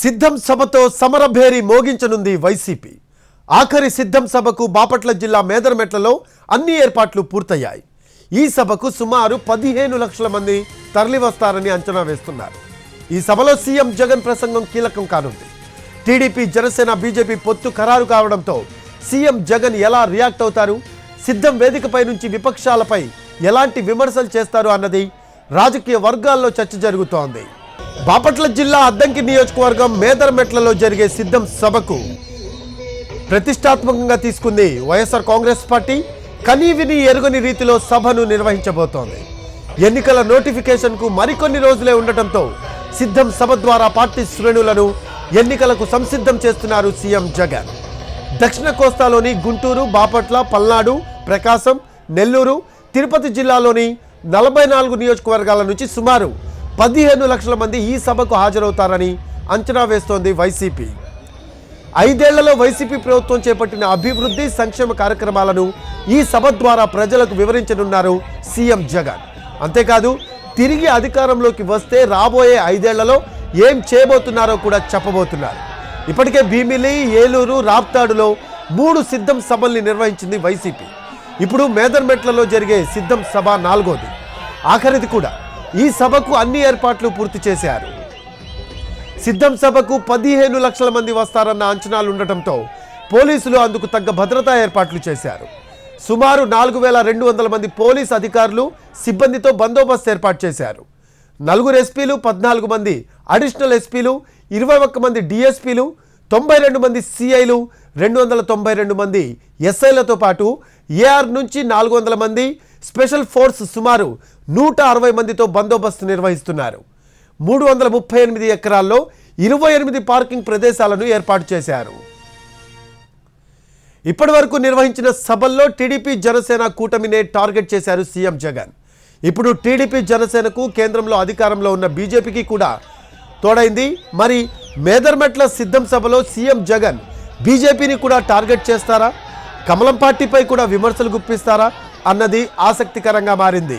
సిద్ధం సభతో సమరభేరి మోగించనుంది వైసీపీ. ఆఖరి సిద్ధం సభకు బాపట్ల జిల్లా మేదరమెట్లలో అన్ని ఏర్పాట్లు పూర్తయ్యాయి. ఈ సభకు సుమారు పదిహేను లక్షల మంది తరలివస్తారని అంచనా వేస్తున్నారు. ఈ సభలో సీఎం జగన్ ప్రసంగం కీలకం కానుంది. టీడీపీ జనసేన బీజేపీ పొత్తు ఖరారు కావడంతో సీఎం జగన్ ఎలా రియాక్ట్ అవుతారు? సిద్ధం వేదికపై నుంచి విపక్షాలపై ఎలాంటి విమర్శలు చేస్తారు అన్నది రాజకీయ వర్గాల్లో చర్చ జరుగుతోంది. బాపట్ల జిల్లా అద్దంకి నియోజకవర్గం మేదరమెట్లలో జరిగే సిద్ధం సభకు ప్రతిష్టాత్మకంగా తీసుకుంది వైఎస్ఆర్ కాంగ్రెస్ పార్టీ. కనీవిని ఎరుగని రీతిలో సభను నిర్వహించబోతోంది. ఎన్నికల నోటిఫికేషన్కు మరికొన్ని రోజులే ఉండటంతో సిద్ధం సభ ద్వారా పార్టీ శ్రేణులను ఎన్నికలకు సంసిద్ధం చేస్తున్నారు సీఎం జగన్. దక్షిణ కోస్తాలోని గుంటూరు బాపట్ల పల్నాడు ప్రకాశం నెల్లూరు తిరుపతి జిల్లాలోని నలభై నాలుగు నియోజకవర్గాల నుంచి సుమారు పదిహేను లక్షల మంది ఈ సభకు హాజరవుతారని అంచనా వేస్తోంది వైసీపీ. ఐదేళ్ళలో వైసీపీ ప్రభుత్వం చేపట్టిన అభివృద్ధి సంక్షేమ కార్యక్రమాలను ఈ సభ ద్వారా ప్రజలకు వివరించనున్నారు సీఎం జగన్. అంతేకాదు తిరిగి అధికారంలోకి వస్తే రాబోయే ఐదేళ్ళలో ఏం చేయబోతున్నారో కూడా చెప్పబోతున్నారు. ఇప్పటికే భీమిలి ఏలూరు రాప్తాడులో మూడు సిద్ధం సభల్ని నిర్వహించింది వైసీపీ. ఇప్పుడు మేదర్మెట్లలో జరిగే సిద్ధం సభ నాలుగోది. ఆఖరిది కూడా. ఈ సభకు అన్ని ఏర్పాట్లు పూర్తి చేశారు. సిద్ధం సభకు పదిహేను లక్షల మంది వస్తారన్న అంచనాలు ఉండటంతో పోలీసులు అందుకు తగ్గ భద్రతా ఏర్పాట్లు చేశారు. సుమారు నాలుగు వేల రెండు వందల మంది పోలీస్ అధికారులు సిబ్బందితో బందోబస్తు ఏర్పాటు చేశారు. నలుగురు ఎస్పీలు పద్నాలుగు మంది అడిషనల్ ఎస్పీలు ఇరవై ఒక్క మంది డిఎస్పీలు తొంభై రెండు మంది సిఐలు రెండు వందల తొంభై రెండు మంది ఎస్ఐలతో పాటు ఏఆర్ నుంచి నాలుగు వందల మంది స్పెషల్ ఫోర్స్ సుమారు నూట అరవై మందితో బందోబస్తు నిర్వహిస్తున్నారు. మూడు వందల ముప్పై ఎనిమిది ఎకరాల్లో ఇరవై ఎనిమిది పార్కింగ్ ప్రదేశాలను ఏర్పాటు చేశారు. ఇప్పటి వరకు నిర్వహించిన సభల్లో టీడీపీ జనసేన కూటమినే టార్గెట్ చేశారు సీఎం జగన్. ఇప్పుడు టీడీపీ జనసేనకు కేంద్రంలో అధికారంలో ఉన్న బీజేపీకి కూడా తోడైంది. మరి మేదర్మెట్ల సిద్ధం సభలో సీఎం జగన్ బీజేపీని కూడా టార్గెట్ చేస్తారా? కమలం పార్టీపై కూడా విమర్శలు గుప్పిస్తారా? అన్నది ఆసక్తికరంగా మారింది.